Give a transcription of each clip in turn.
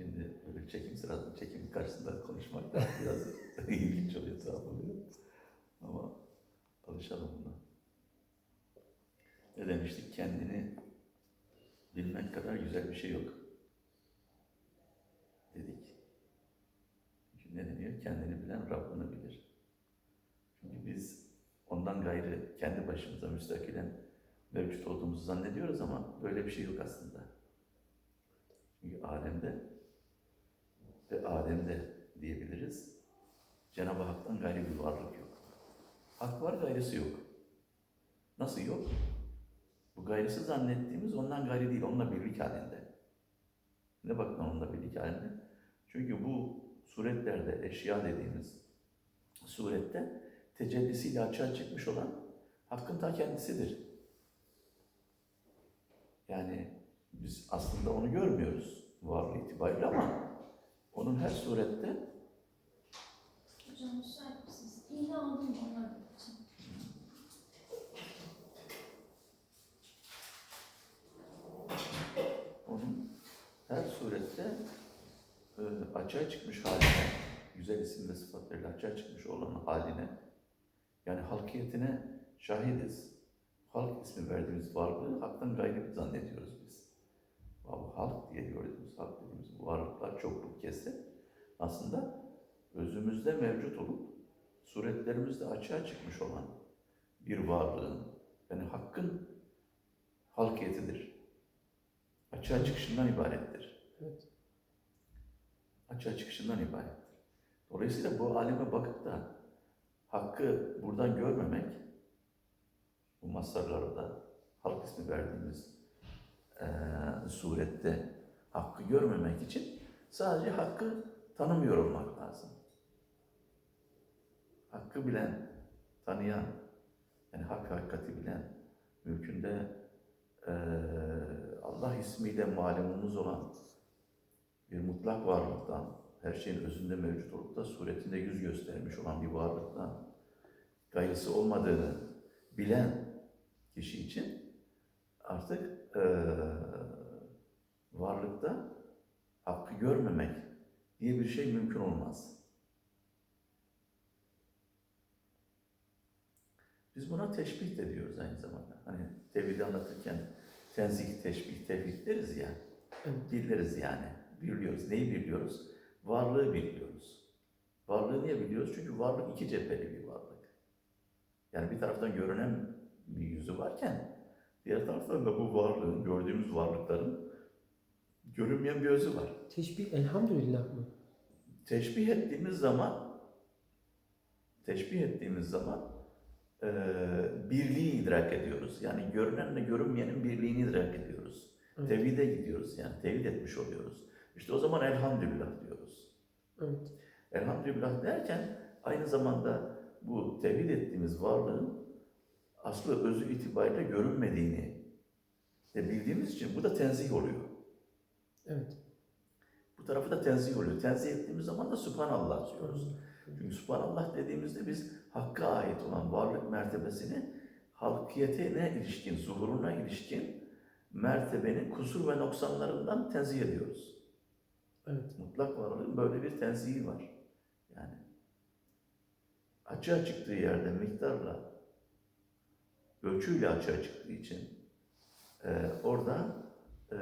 Şimdi böyle çekim sırasında çekim karşısında konuşmak da biraz ilginç oluyor, tuhaf oluyor. Ama alışalım buna. Ne demiştik? Kendini bilmek kadar güzel bir şey yok. Dedik. Çünkü ne deniyor? Kendini bilen Rabbini bilir. Çünkü biz ondan gayrı kendi başımıza müstakilen mevcut olduğumuzu zannediyoruz ama böyle bir şey yok aslında. Çünkü ve alemde diyebiliriz. Cenab-ı Hak'tan gayrı bir varlık yok. Hak var, gayrısı yok. Nasıl yok? Bu gayrısı zannettiğimiz ondan gayrı değil, onunla birlik halinde. Ne bakın onunla birlik halinde? Çünkü bu suretlerde eşya dediğimiz surette tecellisiyle açığa çıkmış olan Hakk'ın ta kendisidir. Yani biz aslında onu görmüyoruz varlığı itibariyle ama onun her surette Hocam müsait misiniz? İğne aldım onlar için. onun her surette e, açığa çıkmış haline, güzel isim ve sıfatlarıyla açığa çıkmış olan haline, yani halkiyetine şahidiz. Halk ismi verdiğimiz varlığı haktan gayrı zannediyoruz biz. Bu halk diye gördüğümüz, halk dediğimiz bu varlıklar çokluk kesse aslında özümüzde mevcut olup suretlerimizde açığa çıkmış olan bir varlığın, yani hakkın halkiyetidir. Açığa çıkışından ibarettir. Evet. Açığa çıkışından ibarettir. Dolayısıyla bu aleme bakıp da hakkı buradan görmemek, bu masarlarda halk ismi verdiğimiz eee, surette hakkı görmemek için sadece hakkı tanımıyor olmak lazım. Hakkı bilen, tanıyan, yani hak hakikati bilen, mülkünde eee, Allah ismiyle malumumuz olan bir mutlak varlıktan, her şeyin özünde mevcut olup da suretinde yüz göstermiş olan bir varlıktan gayrısı olmadığını bilen kişi için artık eee, varlıkta hakkı görmemek diye bir şey mümkün olmaz. Biz buna teşbih de diyoruz aynı zamanda. Hani tevhidi anlatırken tenzih, teşbih, tevhid deriz ya. Evet. Biliriz yani. Biliyoruz. Neyi biliyoruz? Varlığı biliyoruz. Varlığı niye biliyoruz? Çünkü varlık iki cepheli bir varlık. Yani bir taraftan görünen bir yüzü varken diğer taraftan da bu varlığın, gördüğümüz varlıkların görünmeyen bir özü var. Teşbih elhamdülillah mı? Teşbih ettiğimiz zaman teşbih ettiğimiz zaman eee, birliği idrak ediyoruz. Yani görünenle görünmeyenin birliğini idrak ediyoruz. Evet. Tevhide gidiyoruz yani. Tevhid etmiş oluyoruz. İşte o zaman elhamdülillah diyoruz. Evet. Elhamdülillah derken aynı zamanda bu tevhid ettiğimiz varlığın aslı özü itibariyle görünmediğini de bildiğimiz için bu da tenzih oluyor. Evet. Bu tarafı da tenzih oluyor. Tenzih ettiğimiz zaman da Subhanallah diyoruz. Çünkü Subhanallah dediğimizde biz Hakk'a ait olan varlık mertebesini halkiyetine ilişkin, zuhuruna ilişkin mertebenin kusur ve noksanlarından tenzih ediyoruz. Evet. Mutlak varlığın böyle bir tenzihi var. Yani açığa çıktığı yerde miktarla, ölçüyle açığa çıktığı için e, orada e,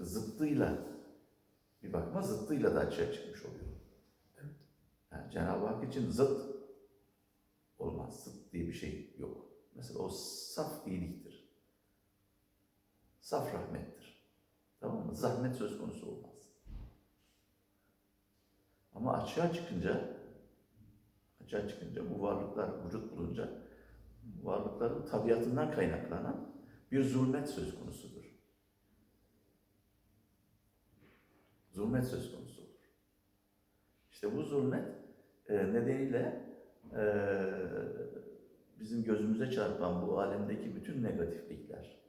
zıttıyla bir bakma zıttıyla da açığa çıkmış oluyor. Evet. Yani Cenab-ı Hak için zıt olmaz. Zıt diye bir şey yok. Mesela o saf iyiliktir. Saf rahmettir. Tamam mı? Zahmet söz konusu olmaz. Ama açığa çıkınca açığa çıkınca bu varlıklar vücut bulunca varlıkların tabiatından kaynaklanan bir zulmet söz konusudur. Zulmet söz konusu olur. İşte bu zulmet e, nedeniyle e, bizim gözümüze çarpan bu alemdeki bütün negatiflikler,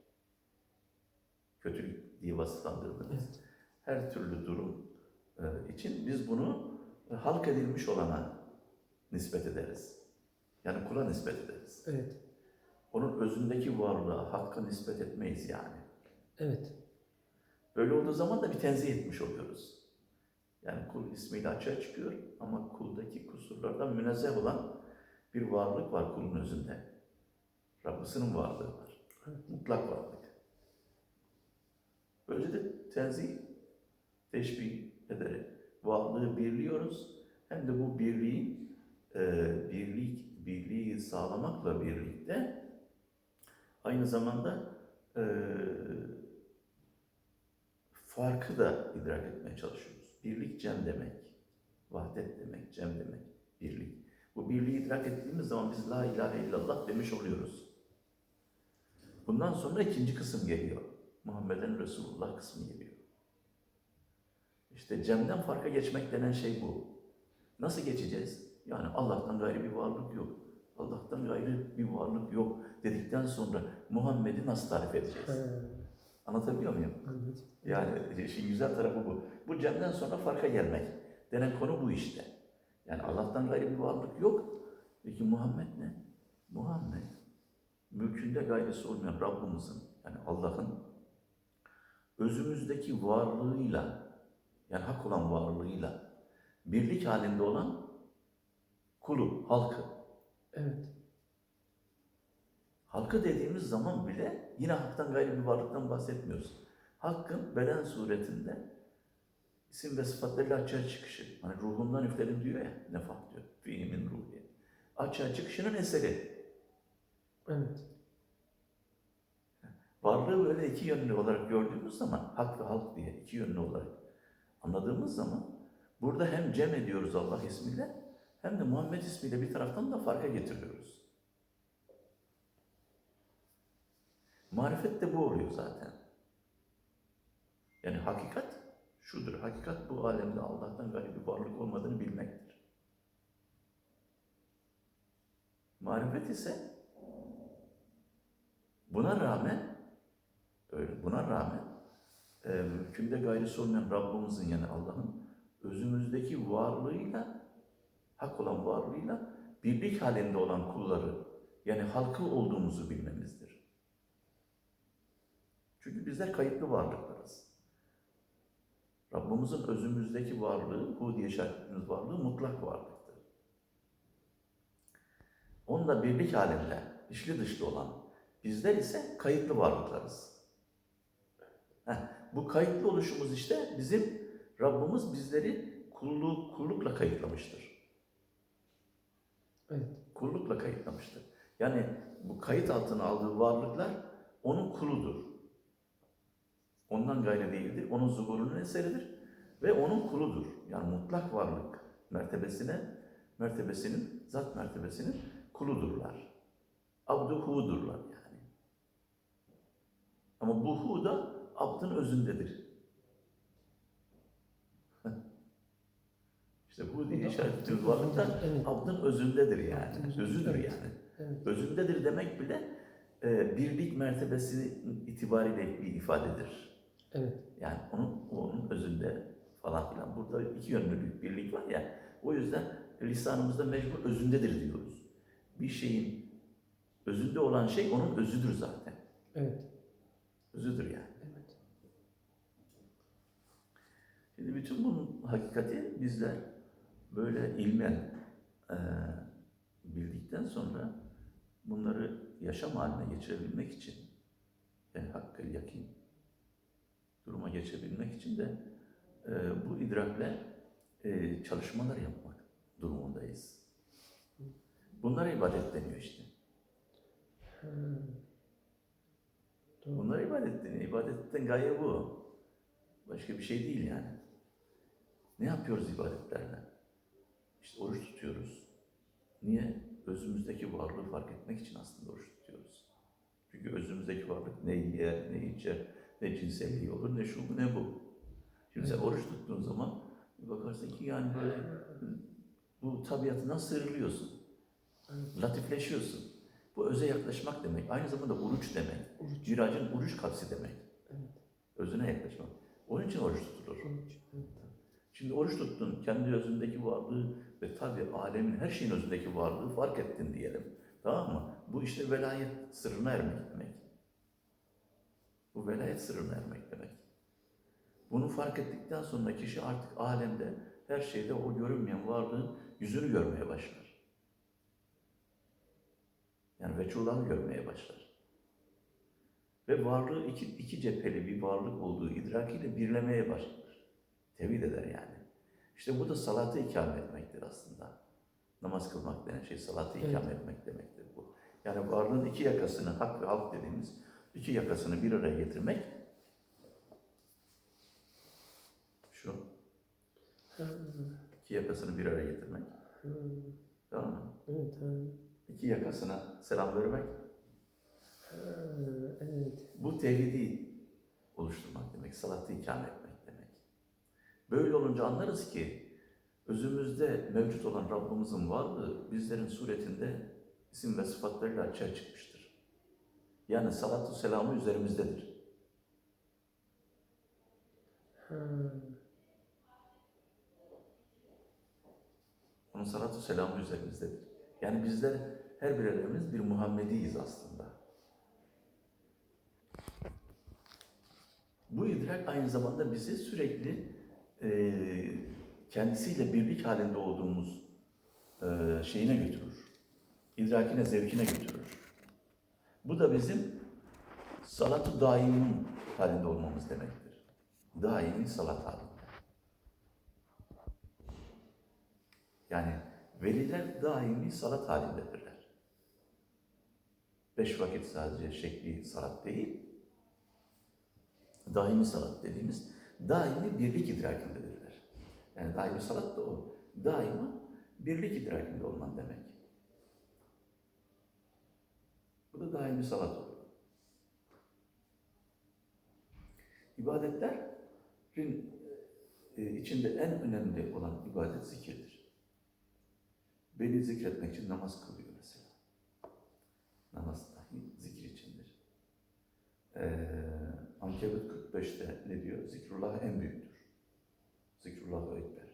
kötülük diye vasıflandırdığımız her türlü durum e, için biz bunu halk edilmiş olana nispet ederiz. Yani kula nispet ederiz. Evet. Onun özündeki varlığa, hakka nispet etmeyiz yani. Evet. Böyle olduğu zaman da bir tenzih etmiş oluyoruz. Yani kul ismiyle açığa çıkıyor ama kuldaki kusurlardan münezzeh olan bir varlık var kulun özünde. Rabbisinin varlığı var. Evet. Mutlak varlık. Böylece de tenzih, teşbih ederek varlığı birliyoruz. Hem de bu birliğin e, birlik, birliği sağlamakla birlikte aynı zamanda e, farkı da idrak etmeye çalışıyoruz. Birlik cem demek, vahdet demek, cem demek, birlik. Bu birliği idrak ettiğimiz zaman biz la ilahe illallah demiş oluyoruz. Bundan sonra ikinci kısım geliyor. Muhammeden Resulullah kısmı geliyor. İşte cemden farka geçmek denen şey bu. Nasıl geçeceğiz? Yani Allah'tan gayrı bir varlık yok. Allah'tan gayrı bir varlık yok dedikten sonra Muhammed'i nasıl tarif edeceğiz? Anlatabiliyor muyum? anladım. Yani işin güzel tarafı bu. Bu cemden sonra farka gelmek denen konu bu işte. Yani Allah'tan gayrı bir varlık yok. Peki Muhammed ne? Muhammed mülkünde gayrısı olmayan Rabbimizin yani Allah'ın özümüzdeki varlığıyla yani hak olan varlığıyla birlik halinde olan kulu, halkı. Evet. Halkı dediğimiz zaman bile yine haktan gayrı bir varlıktan bahsetmiyoruz. Hakkın beden suretinde isim ve sıfatlarıyla açığa çıkışı. Hani ruhundan üfledim diyor ya, nefah diyor. Fihimin ruhi. Açığa çıkışının eseri. Evet. Varlığı böyle iki yönlü olarak gördüğümüz zaman, hak ve halk diye iki yönlü olarak anladığımız zaman burada hem cem ediyoruz Allah ismiyle hem de Muhammed ismiyle bir taraftan da farka getiriyoruz. Marifet de bu oluyor zaten. Yani hakikat şudur. Hakikat bu alemde Allah'tan gayrı bir varlık olmadığını bilmektir. Marifet ise buna rağmen buna rağmen e, mümkünde gayrısı olmayan Rabbimizin yani Allah'ın özümüzdeki varlığıyla hak olan varlığıyla birlik halinde olan kulları yani halkı olduğumuzu bilmemizdir. Çünkü bizler kayıtlı varlıklarız. Rabbimizin özümüzdeki varlığı, hu diye işaret ettiğimiz varlığı mutlak varlıktır. Onunla birlik halinde, içli dışlı olan bizler ise kayıtlı varlıklarız. Heh, bu kayıtlı oluşumuz işte bizim Rabbimiz bizleri kulluk, kullukla kayıtlamıştır. Evet. Kullukla kayıtlamıştır. Yani bu kayıt altına aldığı varlıklar onun kuludur. Ondan gayrı değildir. Onun zuhurunun eseridir. Ve onun kuludur. Yani mutlak varlık mertebesine, mertebesinin, zat mertebesinin kuludurlar. Abduhudurlar yani. Ama bu hu da abdın özündedir. işte bu diye işaret ettiğimiz varlıklar özündedir, evet. abdın özündedir yani. Özüdür evet. yani. Evet. Özündedir demek bile e, birlik mertebesi itibariyle bir ifadedir. Evet. Yani onun, onun özünde falan filan. Burada iki yönlülük birlik var ya. O yüzden lisanımızda mecbur özündedir diyoruz. Bir şeyin özünde olan şey onun özüdür zaten. Evet. Özüdür yani. Evet. Şimdi bütün bunun hakikati bizler böyle ilmen eee, bildikten sonra bunları yaşam haline geçirebilmek için yani hakkı yakin duruma geçebilmek için de eee, bu idrakle eee, çalışmalar yapmak durumundayız. Bunlara ibadet deniyor işte. Ha. Doğru. Bunlara ibadet deniyor. İbadetten gaye bu. Başka bir şey değil yani. Ne yapıyoruz ibadetlerle? Oruç tutuyoruz. Niye? Özümüzdeki varlığı fark etmek için aslında oruç tutuyoruz. Çünkü özümüzdeki varlık ne yer, ne içer, ne cinselliği olur, ne şu bu, ne bu. Şimdi sen oruç tuttuğun zaman bakarsın ki yani böyle bu tabiatından sıyrılıyorsun. Latifleşiyorsun. Bu öze yaklaşmak demek. Aynı zamanda oruç demek. Oruç. Miracın oruç kapsi demek. Evet. Özüne yaklaşmak. Onun için oruç tutulur. Oruç. Evet. Şimdi oruç tuttun, kendi özündeki varlığı ve tabii alemin her şeyin özündeki varlığı fark ettin diyelim. Tamam mı? Bu işte velayet sırrına ermek demek. Bu velayet sırrına ermek demek. Bunu fark ettikten sonra kişi artık alemde her şeyde o görünmeyen varlığın yüzünü görmeye başlar. Yani veçullahı görmeye başlar. Ve varlığı iki, iki cepheli bir varlık olduğu idrakiyle birlemeye başlar. Tevhid eder yani. İşte bu da salatı ikame etmektir aslında. Namaz kılmak denen şey salatı Evet. ikame etmek demektir bu. Yani varlığın iki yakasını, hak ve halk dediğimiz iki yakasını bir araya getirmek şu iki yakasını bir araya getirmek. Tamam mı? evet, İki yakasına selam vermek. ha, evet. Bu tevhidi oluşturmak demek, salatı ikame etmek. Böyle olunca anlarız ki özümüzde mevcut olan Rabbimizin varlığı bizlerin suretinde isim ve sıfatlarıyla açığa çıkmıştır. Yani salatu selamı üzerimizdedir. Ha, Onun salatu selamı üzerimizdedir. Yani bizler her birerimiz bir Muhammediyiz aslında. Bu idrak aynı zamanda bizi sürekli eee, kendisiyle birlik halinde olduğumuz eee, şeyine götürür. İdrakine, zevkine götürür. Bu da bizim salatu daimin halinde olmamız demektir. Daimi salat halinde. Yani veliler daimi salat halindedirler. Beş vakit sadece şekli salat değil, daimi salat dediğimiz daimi birlik idrakindedirler. Yani daimi salat da o. Daima birlik idrakinde olman demek. Bu da daimi salat oluyor. İbadetlerin e, içinde en önemli olan ibadet zikirdir. Beni zikretmek için namaz kılıyor mesela. Namaz dahi zikir içindir. Ee, Ankebut 45'te ne diyor? Zikrullah en büyüktür. Zikrullah ekber.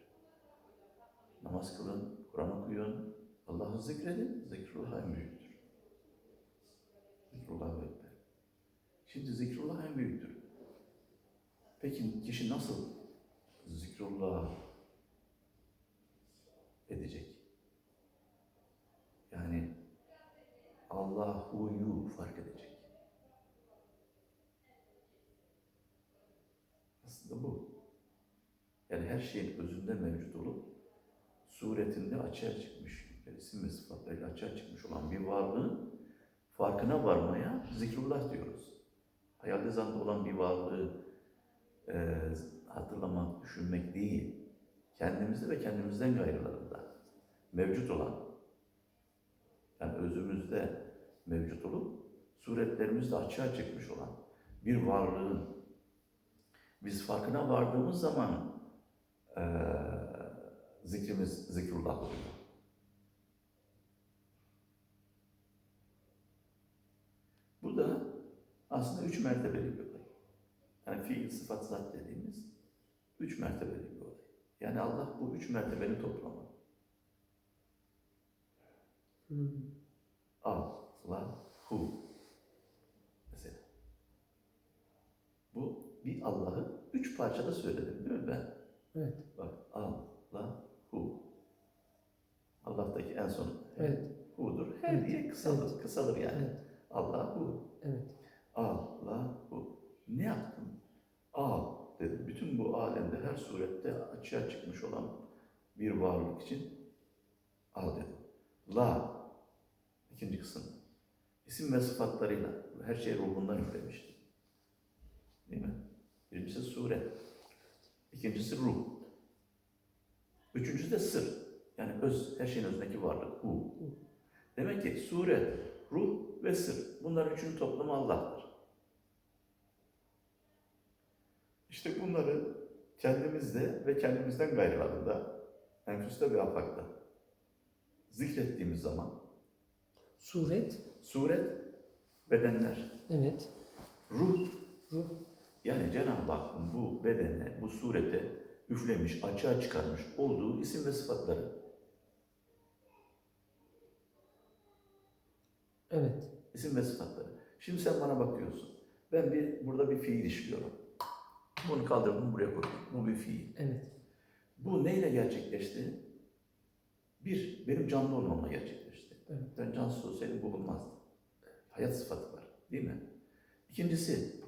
Namaz kılın, Kur'an okuyun, Allah'ı zikredin, zikrullah en büyüktür. Zikrullah ekber. Şimdi zikrullah en büyüktür. Peki kişi nasıl zikrullah edecek? Yani Allahu'yu fark edecek. Aslında bu. Yani her şeyin özünde mevcut olup suretinde açığa çıkmış, isim ve sıfatlarıyla açığa çıkmış olan bir varlığın farkına varmaya zikrullah diyoruz. Hayalde zanda olan bir varlığı e, hatırlamak, düşünmek değil, kendimizde ve kendimizden gayrılarında mevcut olan, yani özümüzde mevcut olup suretlerimizde açığa çıkmış olan bir varlığın biz farkına vardığımız zaman e, zikrimiz zikrullah oluyor. Bu da aslında üç mertebeli bir olay. Yani fiil, sıfat, zat dediğimiz üç mertebeli bir olay. Yani Allah bu üç mertebenin toplamı. hmm, Allahu. Mesela. Bu bir Allah'ı üç parçada söyledim değil mi ben? evet, Bak Allahu. Allah'taki en son evet, hu'dur. Her Evet, diye kısalır, evet. kısalır yani. evet, Allahu. evet. Allahu. Ne yaptım? Al dedim. Bütün bu alemde her surette açığa çıkmış olan bir varlık için al dedim. La. ikinci kısım. İsim ve sıfatlarıyla her şey ruhundan yüklemişti. Değil mi? Birincisi suret. İkincisi ruh. Üçüncüsü de sır. Yani öz, her şeyin özündeki varlık. Hu. Demek ki suret, ruh ve sır. Bunların üçünün toplamı Allah'tır. İşte bunları kendimizde ve kendimizden gayrılarında, enfüste ve afakta zikrettiğimiz zaman Suret, suret, bedenler, evet, ruh, ruh, yani Cenab-ı Hakk'ın bu bedene, bu surete üflemiş, açığa çıkarmış olduğu isim ve sıfatları. evet, İsim ve sıfatları. Şimdi sen bana bakıyorsun. Ben bir burada bir fiil işliyorum. Bunu kaldırdım buraya koydum. Bu bir fiil. Evet. Bu neyle gerçekleşti? Bir, benim canlı olmamla gerçekleşti. Evet. Ben cansız olsaydım bulunmazdı. Hayat sıfatı var. Değil mi? İkincisi,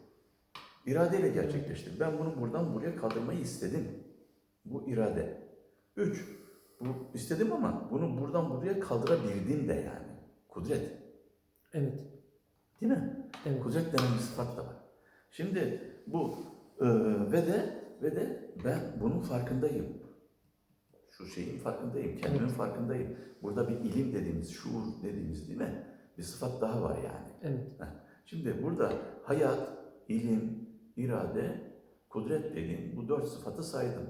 iradeyle gerçekleşti. Ben bunu buradan buraya kaldırmayı istedim. Bu irade. Üç, bu istedim ama bunu buradan buraya kaldırabildim de yani. Kudret. Evet. Değil mi? Evet. Kudret denen bir sıfat da var. Şimdi bu e, ve de ve de ben bunun farkındayım. Şu şeyin farkındayım, kendimin Evet. farkındayım. Burada bir ilim dediğimiz, şuur dediğimiz değil mi? Bir sıfat daha var yani. Evet. Şimdi burada hayat, ilim, irade, kudret dediğim bu dört sıfatı saydım.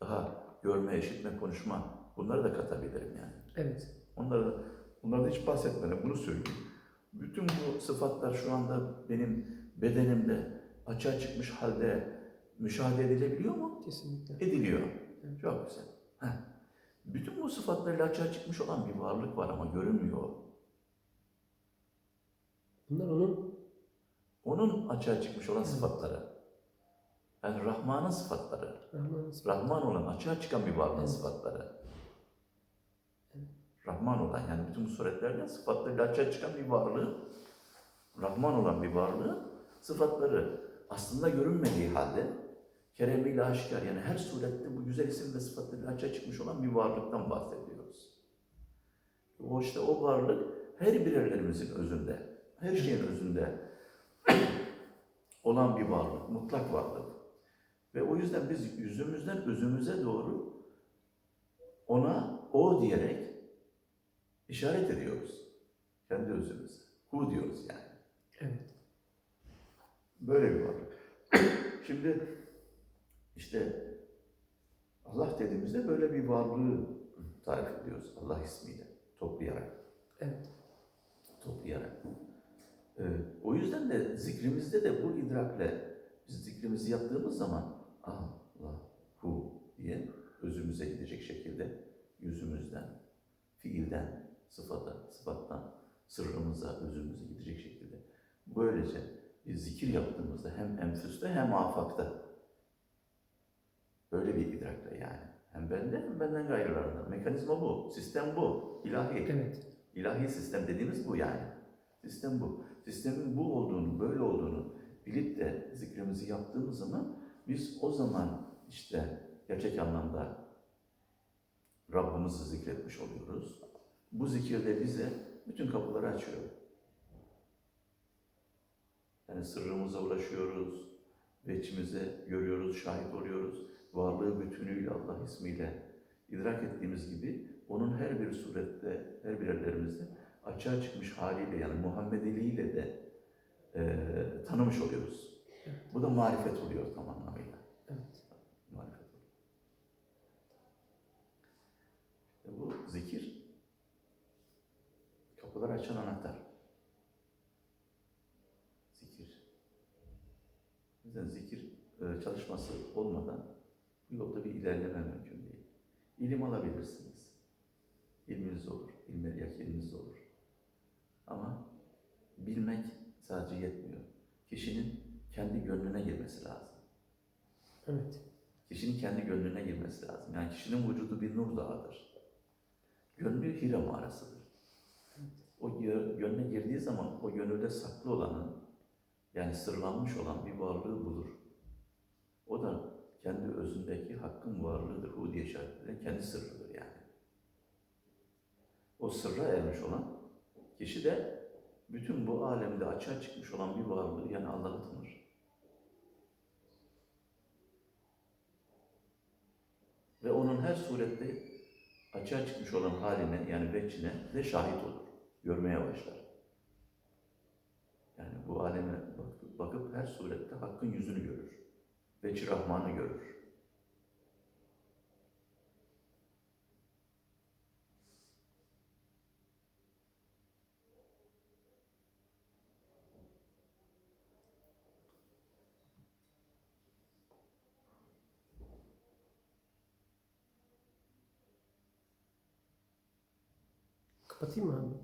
Daha görme, işitme, konuşma bunları da katabilirim yani. Evet. Onları, bunlardan hiç bahsetmeden bunu söyleyeyim. Bütün bu sıfatlar şu anda benim bedenimde açığa çıkmış halde müşahede edilebiliyor mu? Kesinlikle. Ediliyor. Evet. Çok güzel. Heh. Bütün bu sıfatlarla açığa çıkmış olan bir varlık var ama görünmüyor. Bunlar onun Onun açığa çıkmış olan sıfatları. Yani Rahman'ın sıfatları. Rahman olan açığa çıkan bir varlığın Evet. sıfatları. Evet. Rahman olan yani bütün bu suretlerden sıfatlarıyla açığa çıkan bir varlığı, Rahman olan bir varlığı sıfatları aslında görünmediği halde keremiyle aşikar yani her surette bu güzel isim ve sıfatlarıyla açığa çıkmış olan bir varlıktan bahsediyoruz. O işte o varlık her birerlerimizin özünde, her şeyin özünde olan bir varlık, mutlak varlık. Ve o yüzden biz yüzümüzden özümüze doğru ona o diyerek işaret ediyoruz. Kendi özümüze. Hu diyoruz yani. Evet. Böyle bir varlık. Şimdi işte Allah dediğimizde böyle bir varlığı tarif ediyoruz Allah ismiyle toplayarak. Evet. toplayarak. Ee, o yüzden de zikrimizde de bu idrakle biz zikrimizi yaptığımız zaman Allah, hu diye özümüze gidecek şekilde yüzümüzden, fiilden, sıfata, sıfattan sırrımıza, özümüze gidecek şekilde. Böylece bir zikir yaptığımızda hem enfüste hem afakta böyle bir idrakle yani. Hem bende hem benden gayrılarında. Mekanizma bu, sistem bu, ilahi. Evet. İlahi sistem dediğimiz bu yani. Sistem bu. Sistemin bu olduğunu, böyle olduğunu bilip de zikrimizi yaptığımız zaman biz o zaman işte gerçek anlamda Rabbimizi zikretmiş oluyoruz. Bu zikir de bize bütün kapıları açıyor. Yani sırrımıza ulaşıyoruz, veçimize görüyoruz, şahit oluyoruz. Varlığı bütünüyle Allah ismiyle idrak ettiğimiz gibi onun her bir surette, her bir ellerimizde açığa çıkmış haliyle yani Muhammediliğiyle de eee tanımış oluyoruz. Bu da marifet oluyor tam anlamıyla. Evet. Marifet oluyor. İşte bu zikir kapıları açan anahtar. Zikir. O yüzden zikir e, çalışması olmadan bu yolda bir ilerleme mümkün değil. İlim alabilirsiniz. İlminiz olur, ilmel yakininiz olur. Ama bilmek sadece yetmiyor. Kişinin kendi gönlüne girmesi lazım. Evet. Kişinin kendi gönlüne girmesi lazım. Yani kişinin vücudu bir nur dağıdır. Gönlü Hira mağarasıdır. O gö- gönlüne girdiği zaman o gönülde saklı olanın, yani sırlanmış olan bir varlığı bulur. O da kendi özündeki hakkın varlığıdır. Hu diye işaret edilen kendi sırrıdır yani. O sırra ermiş olan kişi de bütün bu alemde açığa çıkmış olan bir varlığı yani Allah'ı tanır. Ve onun her surette açığa çıkmış olan haline yani veçine de şahit olur. Görmeye başlar. Yani bu aleme bak- bakıp her surette hakkın yüzünü görür. Veçi Rahman'ı görür. Kapatayım mı abi? Olur.